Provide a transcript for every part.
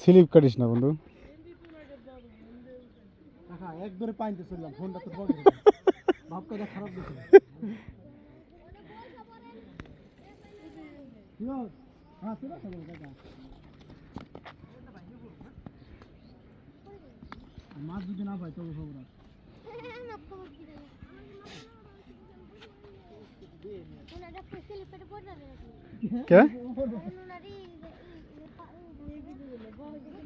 Slip কাটিস না বন্ধু। একবারে পাইতে চললাম ফোনটা তো ভাব করে খারাপ দেখে। হ্যাঁ মাছ যদি না পাই তবে খবর আছে। কে বন্ধু ঠেকাই হ্যাঁ আর ঠিক ঠিক লাগল জায়গা আছে পুরা উঠাস কোন দেয়া কি বেলি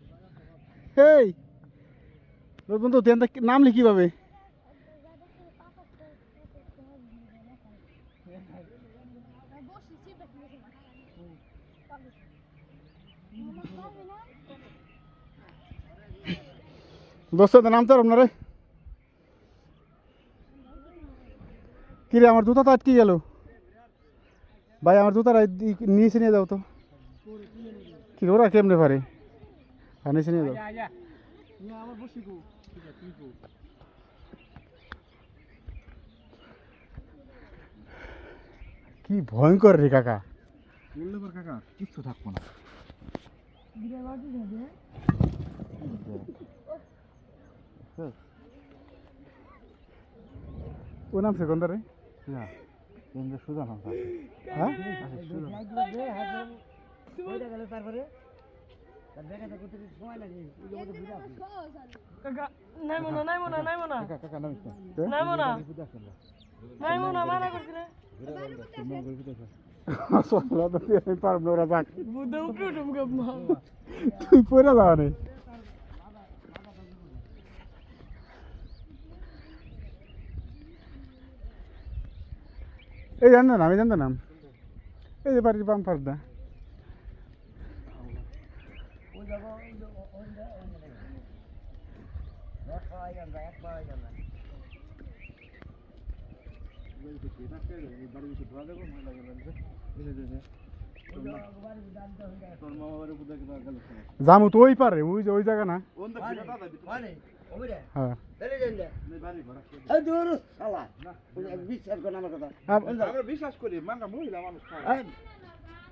এই বন্ধু, তুই আনতে নাম লিখি পাবে দোস্ত তো নাম তো আপনার রে। কি রে, আমার জুতা তো আটকে গেল। ভাই, আমার জুতাটা নিচে নিয়ে যাও তো। কি ওরা কেমনে পারে? নিচে নিয়ে যাও যা যা নিয়ে আমার বসি গো। ঠিক আছে তুই গো। কি ভয়ঙ্কর রে কাকা। বললে পর কাকা কিচ্ছু থাকব না। ও নাম সেকন্দার রে? না সুজা না হ্যাঁ? তারপরে? তুই পড়ে যাওয়া নেই এই জান না আমি জানতো না এই যে বাড়ির বাম পার্দা যামু তো ওই পারে ওই যে ওই জায়গা না? হ্যাঁ। বিশ্বাস করি মাঙ্গা মহিলা মানুষ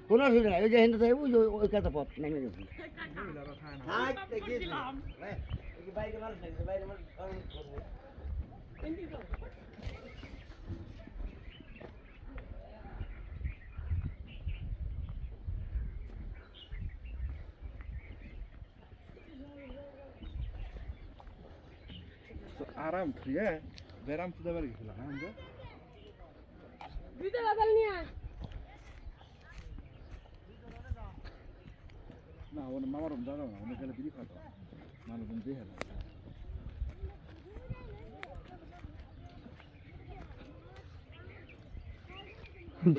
খায় কোনো অসুবিধা নাই ওই যে হিন্দু ওই যে ওই কাছে পথ নেমে গেছে তো আরাম ঠিক আছে বেরাম সুদা বাড়ি গেছিলাম হ্যাঁ আমরা দিতে বাদাল নিয়ে না, ওর মামার দাদা না অনেক গেলে বিড়ি খাতো মানুষজন দিয়ে না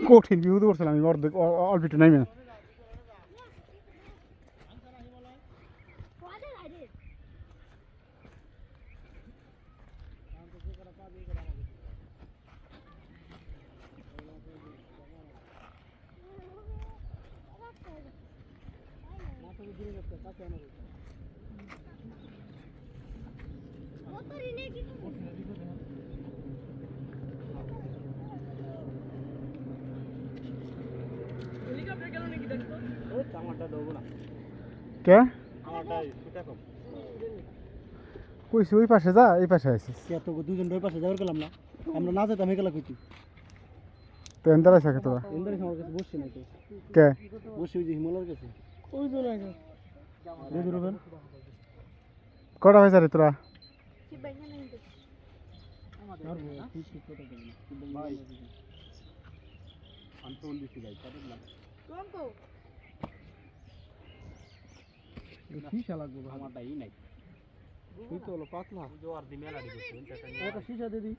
কঠিন বিহুদ করছিলাম আমি অর্ধেক অল্প একটু নাইমে হেলিকপ্টার গেল নাকি দেখতো আমারটা দেবো না কে? কইছি ওই পাশে যা এই পাশে আইসিস সে তো দুজন দুই পাশে যাওয়ার গেলাম না। আমরা না যেতাম হেগেলা কইতি। তো এন্দার আছে তোরা? এন্দারে আমার কাছে বসছি না কে? বসে ওই যে হিমালয়ের কাছে। ওই তো লাগে কটা হয়েছে রে তোরা? তুই তো হলো পাতলা। জোয়ার দি মেলা দিছে একটা সিসা দিদি।